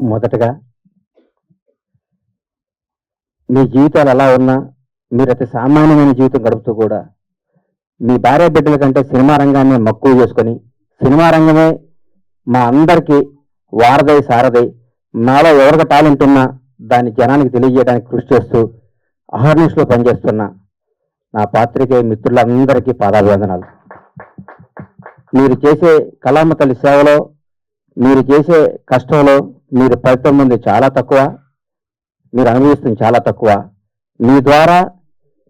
మొదటగా మీ జీవితాలు ఎలా ఉన్నా మీరు అతి సామాన్యమైన జీవితం గడుపుతూ కూడా మీ భార్య బిడ్డల కంటే సినిమా రంగాన్ని మక్కువ చేసుకొని సినిమా రంగమే మా అందరికీ వారదై సారదై నాలో ఎవరికి టాలెంట్ ఉన్నా దాన్ని జనానికి తెలియజేయడానికి కృషి చేస్తూ అహర్నిష్లో పనిచేస్తున్న నా పాత్రికే మిత్రులందరికీ పాదాభివందనాలు. మీరు చేసే కళామ తల్లి సేవలో మీరు చేసే కష్టంలో మీరు ఫలితం ముందు చాలా తక్కువ మీరు అనుభవిస్తుంది చాలా తక్కువ. మీ ద్వారా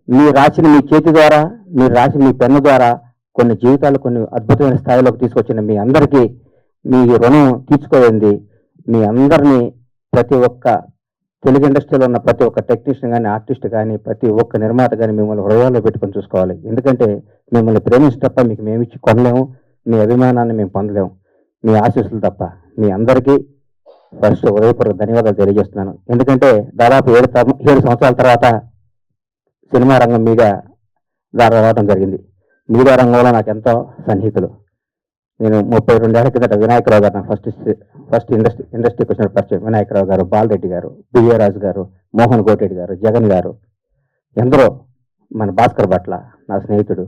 మీ రాసిన మీ చేతి ద్వారా మీరు రాసిన మీ పెన్ను ద్వారా కొన్ని జీవితాలు కొన్ని అద్భుతమైన స్థాయిలోకి తీసుకొచ్చిన మీ అందరికీ మీ రుణం తీర్చుకోయింది మీ అందరినీ ప్రతి ఒక్క తెలుగు ఇండస్ట్రీలో ఉన్న ప్రతి ఒక్క టెక్నీషియన్ కానీ ఆర్టిస్ట్ కానీ ప్రతి ఒక్క నిర్మాత కానీ మిమ్మల్ని హృదయాల్లో పెట్టుకొని చూసుకోవాలి. ఎందుకంటే మిమ్మల్ని ప్రేమించి తప్ప మీకు మేము ఇచ్చి కొనలేము మీ అభిమానాన్ని మేము పొందలేము. మీ ఆశీస్సులు తప్ప మీ అందరికీ ఫస్ట్ ఉదయపూర్వక ధన్యవాదాలు తెలియజేస్తున్నాను. ఎందుకంటే దాదాపు ఏడు ఏడు సంవత్సరాల తర్వాత సినిమా రంగం మీద దారి రావడం జరిగింది. మీడియా రంగంలో నాకు ఎంతో సన్నిహితులు. నేను ముప్పై రెండేళ్ళ కిందట వినాయకరావు గారు ఫస్ట్ ఫస్ట్ ఇండస్ట్రీ ఇండస్ట్రీకి వచ్చిన పరిచయం. వినాయకరావు గారు బాలరెడ్డి గారు బిఏ గారు మోహన్ కోటెడ్డి గారు జగన్ గారు. ఎందరో మన భాస్కర్ భట్ల నా స్నేహితుడు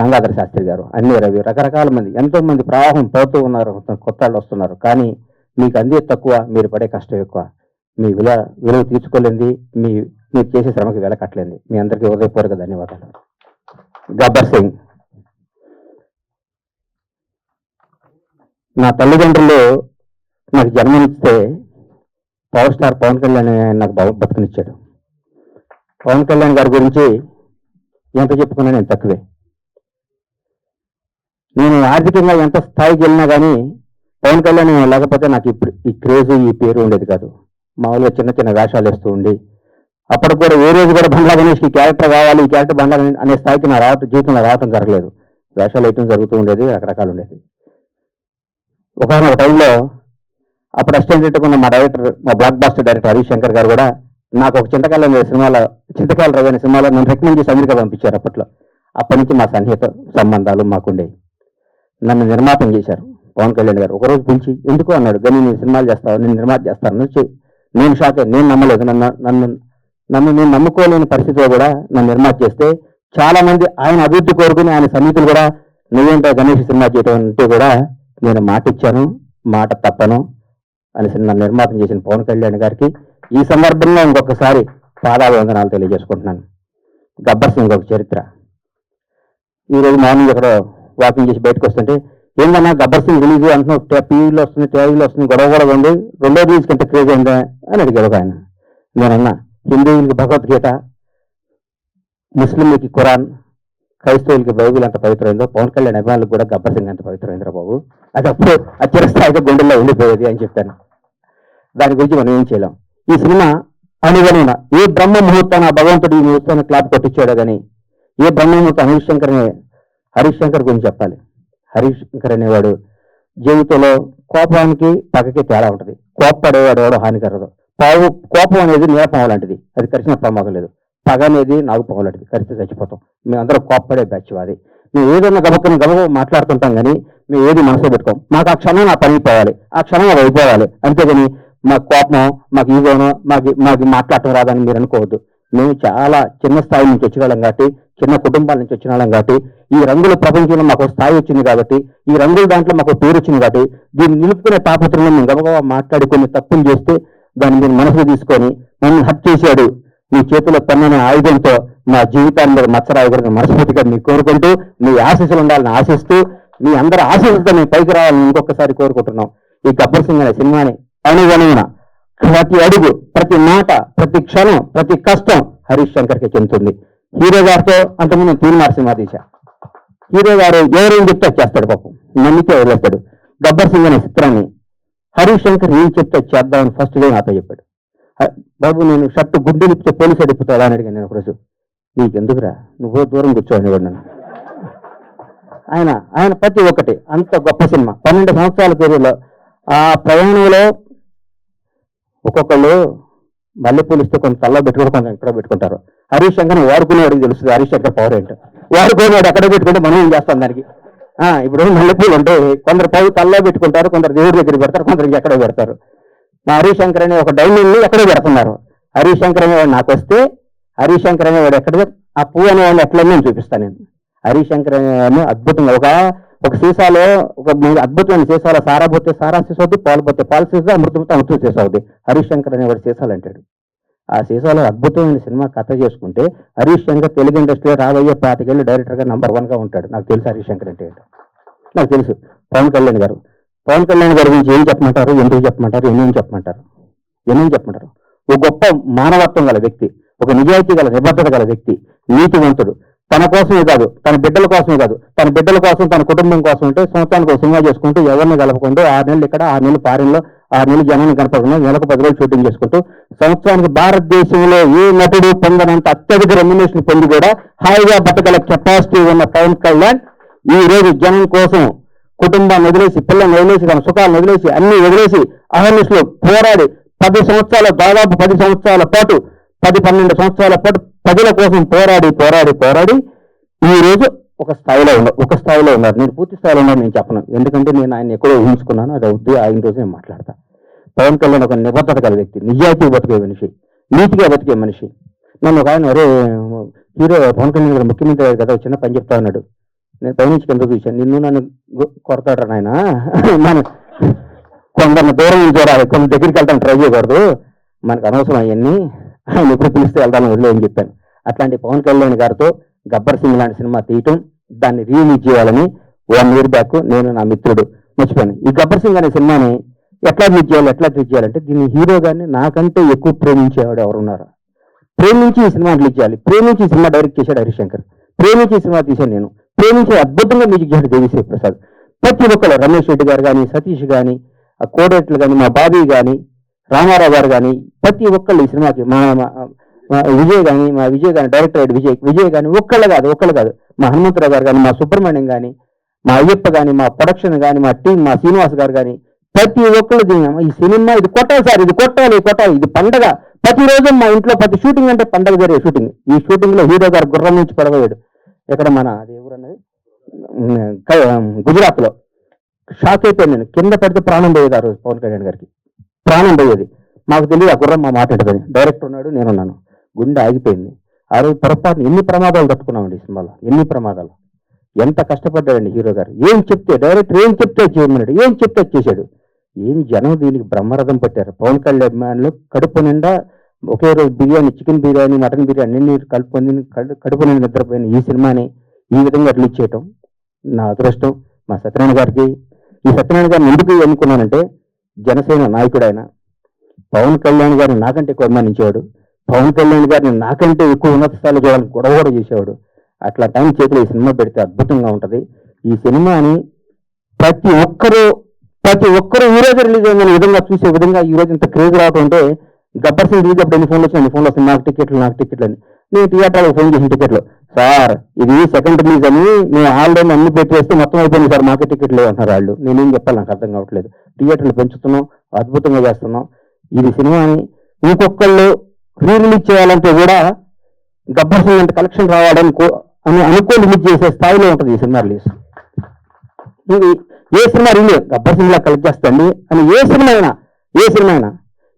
గంగాధర శాస్త్రి గారు అన్ని రవి రకరకాల మంది ఎంతోమంది ప్రవాహం పోతూ ఉన్నారు. కొత్త వాళ్ళు వస్తున్నారు. కానీ మీకు అందే తక్కువ మీరు పడే కష్టం ఎక్కువ. మీ విలువ విలువ తీర్చుకోలేంది మీ మీరు చేసే శ్రమకి వెల కట్టలేంది మీ అందరికీ హృదయపూర్వక ధన్యవాదాలు. గబ్బర్ సింగ్. నా తల్లిదండ్రులు నాకు జన్మనిస్తే పవర్ స్టార్ పవన్ కళ్యాణ్ ఆయన నాకు బతుకునిచ్చాడు. పవన్ కళ్యాణ్ గారి గురించి ఎంత చెప్పుకున్నా నేను తక్కువే. నేను ఆర్థికంగా ఎంత స్థాయికి వెళ్ళినా కానీ పవన్ కళ్యాణ్ లేకపోతే నాకు ఇప్పుడు ఈ క్రేజ్ ఈ పేరు ఉండేది కాదు. మామూలుగా చిన్న చిన్న వేషాలు వేస్తూ ఉండి అప్పటికి కూడా ఏ రోజు కూడా బండ్లా గణేష్కి ఈ క్యారెక్టర్ కావాలి ఈ క్యారెక్టర్ బండ్లా గణేష్ అనే స్థాయికి నా రావటం జీవితంలో రావటం జరగలేదు. వేషాలు వేయటం జరుగుతూ ఉండేది రకరకాలు ఉండేది ఒకనొక టైంలో అప్పుడు అసిస్టెంట్ ఉన్న మా డైరెక్టర్ మా blockbuster director Harish Shankar గారు కూడా నాకు ఒక చింతకాలం అనే సినిమాలో చింతకాయలు రవి అనే సినిమాలో నన్ను రికమెండ్ చేసి అమెరికా పంపించారు అప్పట్లో. అప్పటి నుంచి మా సన్నిహిత సంబంధాలు మాకుండేవి. నన్ను నిర్మాతం చేశారు. పవన్ కళ్యాణ్ గారు ఒకరోజు పిలిచి ఎందుకు అన్నాడు? కానీ నేను సినిమాలు చేస్తాను నేను నిర్మాత చేస్తాను నేను షాక్ నేను నమ్మలేదు. నన్ను నన్ను నన్ను నేను నమ్ముకోలేని పరిస్థితిలో కూడా నన్ను నిర్మాత చేస్తే చాలా మంది ఆయన అభివృద్ధి కోరుకుని ఆయన సమితులు కూడా నువ్వేంటో గణేష్ సినిమా చేయటం అంటే కూడా నేను మాట ఇచ్చాను మాట తప్పను అని సినిమా నిర్మాతం చేసిన పవన్ కళ్యాణ్ గారికి ఈ సందర్భంలో ఇంకొకసారి పాదాభివందనాలు తెలియజేసుకుంటున్నాను. గబ్బర్ సింగ్ ఒక చరిత్ర. ఈరోజు మార్నింగ్ ఎక్కడో వాకింగ్ చేసి బయటకు వస్తుంటే ఏందన్నా గబ్బర్ సింగ్ రిలీజ్ అంటున్నావు? టీవీలో వస్తుంది టీవీలో వస్తుంది గొడవ గొడవ ఉంది. రెండో రిలీజ్ కంటే క్రేజ్ అయిందా? అని అడిగాడు ఒక ఆయన. నేనన్నా హిందువులకి భగవద్గీత ముస్లింలకి ఖురాన్ క్రైస్తవులకి బైబిల్ అంత పవిత్రమైందో పవన్ కళ్యాణ్ అభిమానులకు కూడా గబ్బర్ సింగ్ అంత పవిత్రమైందిరా బాబు. అది అప్పుడు అత్యరస్థాయిగా గుండెల్లో ఉండిపోయేది అని చెప్పాను. దాని గురించి మనం ఏం చేయలేం. ఈ సినిమా అనుగుణంగా ఏ బ్రహ్మ ముహూర్తాన ఆ భగవంతుడు ఈ ముహూర్తాన్ని క్లాప్ కొట్టించాడో కానీ ఏ బ్రహ్మ ముహూర్తం హరీష్ హరిశంకర్ శంకర్ గురించి చెప్పాలి. హరీష్ శంకర్ అనేవాడు జీవితంలో కోపానికి పక్కకి తేడా ఉంటుంది. కోప్పడేవాడు ఎవడో హానికరదు పావు కోపం అనేది నీలపాము లాంటిది. అది కరిచిన ప్రమాదం లేదు. పగ అనేది నాగుపాము లాంటిది. కరిస్తే చచ్చిపోతాం. మేమందరం కోప్పడే బ్యాచ్ అది మేము ఏదైనా గబక్కన గబ మాట్లాడుతుంటాం కానీ మేము ఏది మనసులో పెట్టుకోం. మాకు ఆ క్షణం నా పని పోవాలి. ఆ క్షణం అది అయిపోవాలి అంతేగాని మాకు కోపం మాకు ఈగోనో మాకు మాకు మాట్లాడటం రాదని మీరు అనుకోవద్దు. మేము చాలా చిన్న స్థాయి నుంచి వచ్చేవాళ్ళం కాబట్టి చిన్న కుటుంబాల నుంచి వచ్చిన వాళ్ళం కాబట్టి ఈ రంగుల ప్రపంచంలో మాకు స్థాయి వచ్చింది కాబట్టి ఈ రంగుల దాంట్లో మాకు పేరు వచ్చింది కాబట్టి దీన్ని నిలుపుకునే తాపత్రంలో మేము గబగబా మాట్లాడి కొన్ని తప్పులు చేస్తే దాన్ని మీరు మనసులో తీసుకొని నన్ను హత్య చేశాడు. మీ చేతిలో పన్నున ఆయుధంతో మా జీవితాన్ని మీద మచ్చరాయకూడదు మనస్ఫూర్తిగా మీకు కోరుకుంటూ మీ ఆశీస్సులు ఉండాలని ఆశిస్తూ మీ అందరి ఆశీస్సులతో మేము పైకి రావాలని ఇంకొకసారి కోరుకుంటున్నాం. ఈ గబ్బర్ సింగ్ అనే సినిమాని అనుగుణమైన ప్రతి అడుగు ప్రతి మాట ప్రతి క్షణం ప్రతి కష్టం హరీష్ శంకర్కి చెందుతుంది. హీరో గారితో అంతకుముందు తీర్మార్ సినిమా తీశా. హీరో గారు ఎవరేం చెప్తే చేస్తాడు పాపం. నమ్మితే వదిలేస్తాడు. గబ్బర్ సింగ్ అనే చిత్రాన్ని హరీష్ శంకర్ ఏం చెప్తే చేద్దామని ఫస్ట్ డే నాతో చెప్పాడు. బాబు నేను షర్ట్ గుడ్డు నిప్పితే పోలీసు అడిపోతాడా అని అడిగాను నేను ఒకరోజు. నీకెందుకురా? నువ్వు దూరం కూర్చోని నన్ను. ఆయన ఆయన ప్రతి ఒక్కటి అంత గొప్ప సినిమా. పన్నెండు సంవత్సరాల పేరులో ఆ ప్రయాణంలో ఒక్కొక్కళ్ళు మల్లెపూలు ఇస్తే కొంత తల్ల పెట్టుకుంటే కొంత ఎక్కడ పెట్టుకుంటారు? హరీష్ శంకర్ వాడుకునేవాడికి తెలుస్తుంది. హరీష్ శంకర్ పవర్ ఏంటో? వాడుకునేవాడు ఎక్కడ పెట్టుకుంటే మనం ఏం చేస్తాం దానికి? ఆ, ఇప్పుడు మల్లెపూలు ఉంటాయి. కొందరు పై తల్లో పెట్టుకుంటారు కొందరు దేవుడి దగ్గర పెడతారు కొందరు ఎక్కడో పెడతారు. మా హరీష్ శంకర్ అనే ఒక డైమండ్ని ఎక్కడో పెడుతున్నారు. హరీష్ శంకర్ అనేవాడు నాకు వస్తే హరీష్ శంకర్ అనేవాడు ఎక్కడ ఆ పువ్వు అనేవాడిని ఎట్లనే నేను చూపిస్తాను నేను. హరీష్ శంకర్ అనేవాడిని అద్భుతంగా ఒక ఒక సీసాలో ఒక అద్భుతమైన సీసాలో సారా పోతే సారా సీసా అవుద్ది పాలు పోతే పాలు సీసా అమృతంతో అమృతం సీసా అవుద్ది హరీష్ శంకర్ అనేవాడు సీసాలు అంటాడు ఆ సీసాలో అద్భుతమైన సినిమా కథ చేసుకుంటే హరీష్ శంకర్ తెలుగు ఇండస్ట్రీలో రాబోయే పాతికేళ్ళు డైరెక్టర్గా నంబర్ వన్గా ఉంటాడు. నాకు తెలుసు హరీష్ శంకర్ అంటే నాకు తెలుసు. పవన్ కళ్యాణ్ గారు. పవన్ కళ్యాణ్ గారి గురించి ఏం చెప్పమంటారు? ఎందుకు చెప్పమంటారు? ఎన్నేం చెప్పమంటారు? ఎన్నేం చెప్పమంటారు? ఒక గొప్ప మానవత్వం గల వ్యక్తి ఒక నిజాయితీ గల నిబద్ధత గల వ్యక్తి నీతివంతుడు. తన కోసమే కాదు తన బిడ్డల కోసమే కాదు. తన బిడ్డల కోసం తన కుటుంబం కోసం ఉంటే సంవత్సరానికి ఒక సినిమా చేసుకుంటూ ఎవరిని కలపకుండా ఆరు నెలలు ఇక్కడ ఆరు నెలలు ఫారిన్లో ఆరు నెలలు జనాన్ని కనపడకుండా నెలకు పది రోజులు షూటింగ్ చేసుకుంటూ సంవత్సరానికి భారతదేశంలో ఏ నటుడు పొందనంత అత్యధిక రెమ్యునేషన్ పొంది కూడా హాయిగా బతకగల కెపాసిటీ ఉన్న పవన్ కళ్యాణ్. ఈ రోజు జనం కోసం కుటుంబాన్ని వదిలేసి పిల్లల్ని వదిలేసి తన సుఖాలను వదిలేసి అన్ని వదిలేసి అహర్నిశలో పోరాడి పది సంవత్సరాల దాదాపు పది సంవత్సరాల పాటు పది పన్నెండు సంవత్సరాల పాటు ప్రజల కోసం పోరాడి పోరాడి పోరాడి ఈ రోజు ఒక స్థాయిలో ఉన్నారు ఒక స్థాయిలో ఉన్నారు. నేను పూర్తి స్థాయిలో ఉన్నారు నేను చెప్పను. ఎందుకంటే నేను ఆయన ఎక్కడో ఊహించుకున్నాను అది అవుద్ది ఆయన రోజు నేను మాట్లాడతా. పవన్ కళ్యాణ్ ఒక నిబద్ధత గల వ్యక్తి నిజాయితీ బతికే మనిషి నీతిగా బతికే మనిషి. నన్ను ఒక ఆయన అరే హీరో పవన్ కళ్యాణ్ గారు ముఖ్యమంత్రి గారు కదా వచ్చిన పని చెప్తా ఉన్నాడు నేను పైనుంచి కింద చూశాను. నిన్ను నన్ను కొడతాడు ఆయన మన కొందరిని దూరం నుంచి చూడాలి కొంత దగ్గరికి వెళ్తాను ట్రై చేయకూడదు. మనకు అనవసరం అవన్నీ. ఆయన ఎప్పుడు పిలిస్తే వెళ్తాను వదిలేదని చెప్పాను. అట్లాంటి పవన్ కళ్యాణ్ గారితో గబ్బర్ సింగ్ లాంటి సినిమా తీయటం దాన్ని రీలీజ్ చేయాలని వన్ ఇయర్ బ్యాక్ నేను నా మిత్రుడు మర్చిపోయాను. ఈ గబ్బర్ సింగ్ అనే సినిమాని ఎట్లా రిలీజ్ చేయాలి ఎట్లా రిలీజ్ చేయాలంటే దీన్ని హీరో గారిని నాకంటే ఎక్కువ ప్రేమించేవాడు ఎవరున్నారు? ప్రేమించి ఈ సినిమా రిలీజ్ చేయాలి. ప్రేమించి ఈ సినిమా డైరెక్ట్ చేశాడు హరిశంకర్. ప్రేమించి సినిమా తీశాను నేను. ప్రేమించి అద్భుతంగా మ్యూజిక్ చేశాడు దేవిశ్రీ ప్రసాద్. ప్రతి ఒక్కరు రమేష్ రెడ్డి గారు కానీ సతీష్ కానీ ఆ కోడేట్లు కానీ మా బాబీ కానీ రామారావు గారు కానీ ప్రతి ఒక్కళ్ళు ఈ సినిమాకి మా మా- విజయ్ కానీ మా విజయ్ కానీ డైరెక్టర్ విజయ్ విజయ్ కానీ ఒక్కళ్ళు కాదు ఒక్కళ్ళు కాదు. మా హనుమంతరావు గారు కానీ మా సుబ్రహ్మణ్యం కానీ మా అయ్యప్ప కానీ మా ప్రొడక్షన్ కానీ మా టీం మా శ్రీనివాస్ గారు కానీ ప్రతి ఒక్కళ్ళు దీన్ని, ఈ సినిమా ఇది కొట్టాలి సార్ ఇది కొట్టాలి కొట్టాలి ఇది పండగ. ప్రతిరోజు మా ఇంట్లో ప్రతి షూటింగ్ అంటే పండగ జరిగే షూటింగ్ ఈ షూటింగ్లో హీరో గారు గుర్రం నుంచి పడబోయాడు ఎక్కడ మన అది ఎవరన్నది గుజరాత్లో షాక్ అయిపోయాను నేను. కింద పెడితే ప్రాణం పోయేది ఆ రోజు పవన్ కళ్యాణ్ గారికి. ప్రాణం పోయేది. మాకు తెలియదు ఆ గుర్రం మా మాట్లాడుతుంది డైరెక్టర్ ఉన్నాడు నేనున్నాను గుండె ఆగిపోయింది. ఆ రోజు పొరపాటున ఎన్ని ప్రమాదాలు తట్టుకున్నామండి సినిమాలో? ఎన్ని ప్రమాదాలు? ఎంత కష్టపడ్డాడండి హీరో గారు? ఏం చెప్తే డైరెక్టర్ ఏం చెప్తే చేయమన్నాడు? ఏం చెప్తే చేశాడు? ఏం జనం దీనికి బ్రహ్మరథం పట్టారు? పవన్ కళ్యాణ్ మ్యాన్లు కడుపు నిండా ఒకే రోజు బిర్యానీ చికెన్ బిర్యానీ మటన్ బిర్యానీ అన్ని కలుపుకొని కడు- కడుపు నిండా నిద్రపోయిన ఈ సినిమాని ఈ విధంగా రిలీజ్ చేయటం నా అదృష్టం. మా సత్యనారాయణ గారికి ఈ సత్యనారాయణ గారిని ఎందుకు ఎన్నుకున్నానంటే జనసేన నాయకుడు ఆయన పవన్ కళ్యాణ్ గారిని నాకంటే ఎక్కువ అభిమానించేవాడు. పవన్ కళ్యాణ్ గారిని నాకంటే ఎక్కువ ఉన్నత స్థాయిలో చూడాలని గొడవ కూడా చేసేవాడు. అట్లా టైం చేతిలో ఈ సినిమా పెడితే అద్భుతంగా ఉంటుంది. ఈ సినిమాని ప్రతి ఒక్కరూ ప్రతి ఒక్కరూ ఈ రోజు రిలీజ్ అయిన విధంగా చూసే విధంగా ఈ రోజు ఇంత క్రేజ్ రావడం అంటే గబ్బర్ సింగ్ రిలీజ్ అప్పుడు ఎన్ని ఫోన్లు వచ్చినాయి ఫోన్లు వస్తాయి. నాకు టికెట్లు నాకు టికెట్లు అని. నేను థియేటర్ ఫోన్ చేసిన టికెట్లు. సార్ ఇది సెకండ్ రిలీజ్ అని మేము ఆల్రెడీ అన్ని పెట్టేస్తే మొత్తం అయిపోయింది సార్ మాకే టికెట్ లేవు అంటున్నారు వాళ్ళు. నేనేం చెప్పాలి నాకు అర్థం కావట్లేదు. థియేటర్లు పెంచుతున్నాం అద్భుతంగా చేస్తున్నాం. ఇది సినిమాని ఇంకొకళ్ళు రీ రిలీజ్ చేయాలంటే కూడా గబ్బర్ సింగ్ అంటే కలెక్షన్ రావాలని కో- అని అనుకో రిలీజ్ చేసే స్థాయిలో ఉంటుంది ఈ సినిమా రిలీజ్ ఇది ఏ సినిమా రిలీజ్ గబ్బర్ సింగ్ లా కలెక్ట్ చేస్తండి. అని ఏ సినిమా అయినా ఏ సినిమా అయినా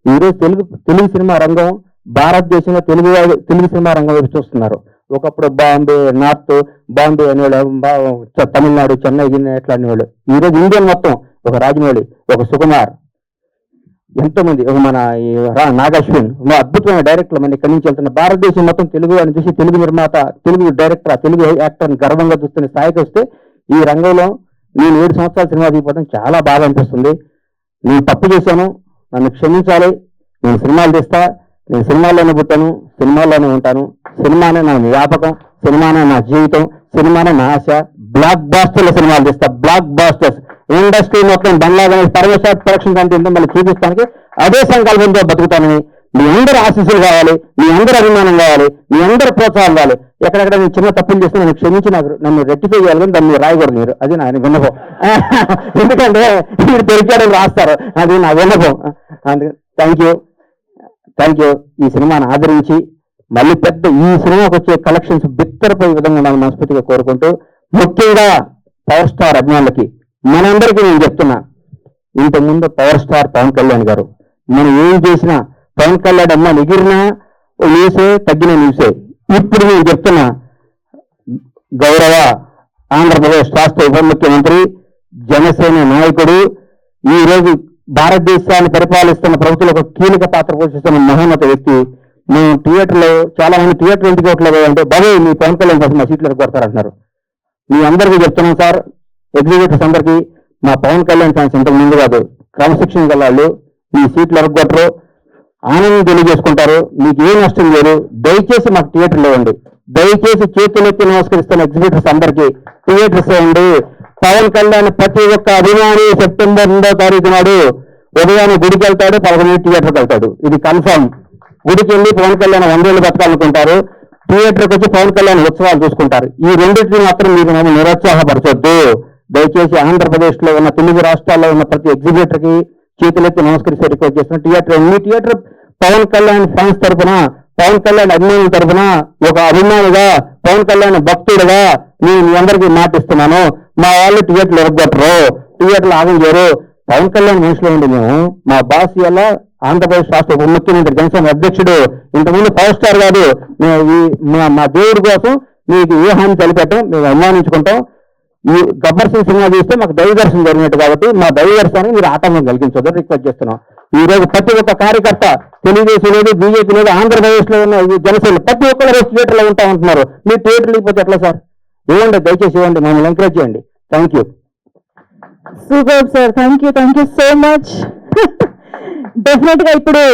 ఈరోజు తెలుగు తెలుగు సినిమా రంగం భారతదేశంలో తెలుగు తెలుగు సినిమా రంగం వైపు చూస్తున్నారు. ఒకప్పుడు బాంబే నార్త్ బాంబే అనేవాళ్ళు బా- తమిళనాడు చెన్నై గిన్నె ఎట్లా అనేవాళ్ళు. ఈ రోజు ఇండియన్ మొత్తం ఒక రాజమౌళి ఒక సుకుమార్ ఎంతో మంది ఒక మన ఈ నాగశ్విన్ మా అద్భుతమైన డైరెక్టర్లు మన ఇక్కడి నుంచి వెళ్తున్న భారతదేశం మొత్తం తెలుగు అని చూసి తెలుగు నిర్మాత తెలుగు డైరెక్టర్ తెలుగు యాక్టర్ గర్వంగా చూస్తున్న స్థాయికి వస్తే ఈ రంగంలో నేను ఏడు సంవత్సరాల సినిమా తీయపోవడం చాలా బాగా అనిపిస్తుంది. నేను తప్పు చేశాను నన్ను క్షమించాలి నేను సినిమాలు తీస్తా నేను సినిమాల్లోనే పుట్టాను సినిమాల్లోనే ఉంటాను. సినిమానే నా వ్యాపకం సినిమానే నా జీవితం సినిమానే నా ఆశ. బ్లాక్ బాస్టర్ల సినిమాలు తీస్తా బ్లాక్ బాస్టర్స్ ఇండస్ట్రీ మొత్తం బంగ్లాదేశ్ పరమేశ్వర ప్రొడక్షన్ కంటే ఏంటో మళ్ళీ చూపిస్తానికి అదే సంకల్పంతో బతుకుతానని. మీ అందరి ఆశీస్సులు కావాలి మీ అందరి అభిమానం కావాలి మీ అందరి ప్రోత్సాహం కావాలి. ఎక్కడెక్కడ నేను చిన్న తప్పులు చేస్తే నన్ను క్షమించి నాకు నన్ను రెక్టిఫై చేయాలి దాన్ని రాయకూడదు మీరు. అది నా విన్నపం ఎందుకంటే మీరు దొరికాడని రాస్తారు. అది నా విన్నపం అందుకే థ్యాంక్ యూ థ్యాంక్ యూ ఈ సినిమాను ఆదరించి మళ్ళీ పెద్ద ఈ సినిమాకి వచ్చే కలెక్షన్స్ బిత్తరపోయే విధంగా మనం మనస్ఫూర్తిగా కోరుకుంటూ ముఖ్యంగా పవర్ స్టార్ అభిమానులకి మనందరికీ నేను చెప్తున్నా ఇంతకుముందు పవర్ స్టార్ పవన్ కళ్యాణ్ గారు మనం ఏం చేసినా పవన్ కళ్యాణ్ అమ్మ ఎగిరినా న్యూసే తగ్గిన న్యూసే. ఇప్పుడు నేను చెప్తున్నా గౌరవ ఆంధ్రప్రదేశ్ రాష్ట్ర ఉప ముఖ్యమంత్రి జనసేన నాయకుడు ఈ రోజు భారతదేశాన్ని పరిపాలిస్తున్న ప్రభుత్వంలో ఒక కీలక పాత్ర పోషిస్తున్న మహోన్నత వ్యక్తి మేము థియేటర్లో చాలా మంది థియేటర్ ఎందుకు కొట్టలేదు అంటే బాబు మీ పవన్ కళ్యాణ్ కోసం మా సీట్లు కొడతారంటున్నారు. మీ అందరికీ చెప్తున్నాం సార్ ఎగ్జిక్యూటివ్స్ అందరికీ మా పవన్ కళ్యాణ్ ఫ్యాన్స్ ఇంతకు ముందు కాదు క్రమశిక్షణ గల వాళ్ళు మీ సీట్లు ఎరగొట్టరు ఆనందం తెలియజేసుకుంటారు మీకు ఏం నష్టం లేదు దయచేసి మాకు థియేటర్లో ఇవ్వండి దయచేసి చేతులెత్తి నమస్కరిస్తున్న ఎగ్జిబిటర్స్ అందరికీ థియేటర్స్ ఇవ్వండి పవన్ కళ్యాణ్ ప్రతి ఒక్క అభిమాని సెప్టెంబర్ రెండో తారీఖు నాడు ఉదయాన్నే గుడికి వెళ్తాడు పదకొండు థియేటర్కి వెళ్తాడు. ఇది కన్ఫర్మ్. గుడికి వెళ్ళి పవన్ కళ్యాణ్ వందేళ్ళు బతకాలనుకుంటారు. థియేటర్కి వచ్చి పవన్ కళ్యాణ్ ఉత్సవాలు చూసుకుంటారు. ఈ రెండింటిని మాత్రం మీరు మేము నిరుత్సాహపరచొద్దు. దయచేసి ఆంధ్రప్రదేశ్లో ఉన్న తెలుగు రాష్ట్రాల్లో ఉన్న ప్రతి ఎగ్జిబిటర్కి చేతులెత్తి నమస్కరిస్తే రిక్వెస్ట్ చేస్తున్న. థియేటర్ మీ థియేటర్? పవన్ కళ్యాణ్ ఫ్యాన్స్ తరపున పవన్ కళ్యాణ్ అభిమానుల తరపున ఒక అభిమానిగా పవన్ కళ్యాణ్ భక్తుడిగా నేను మీ అందరికీ మాటిస్తున్నాను. మా వాళ్ళు థియేటర్లు ఎరగొట్టరు థియేటర్లు ఆగం చేయరు. పవన్ కళ్యాణ్ మనుషులు ఉండి మేము మా బాస్ వల్ల ఆంధ్రప్రదేశ్ రాష్ట్ర ఉప ముఖ్యమంత్రి జనసేన అధ్యక్షుడు ఇంతకుముందు పవర్ స్టార్ కాదు ఈ- మా- మా దేవుడి కోసం మీకు ఏ హామీ తలపెట్టాం మేము అభిమానించుకుంటాం ఈ గబ్బర్ సింగ్ సినిమా చూస్తే మాకు దైవ దర్శనం జరిగినట్టు కాబట్టి మా దైవ దర్శనాన్ని మీరు ఆటంకం కలిగించొద్దని రిక్వెస్ట్ చేస్తున్నాం. ఈ రోజు ప్రతి ఒక్క కార్యకర్త తెలుగుదేశం లేదు బీజేపీ లేదు ఆంధ్రప్రదేశ్లో ఉన్న ఈ జనసేన ప్రతి ఒక్కరు రోజు థియేటర్లో ఉంటా ఉంటున్నారు. మీరు థియేటర్ లేకపోతే ఎట్లా సార్? ఇవ్వండి దయచేసి ఇవ్వండి మమ్మల్ని ఎంకరేజ్ చేయండి. Thank you super sir thank you thank you so much డెఫినెట్గా ఇప్పుడు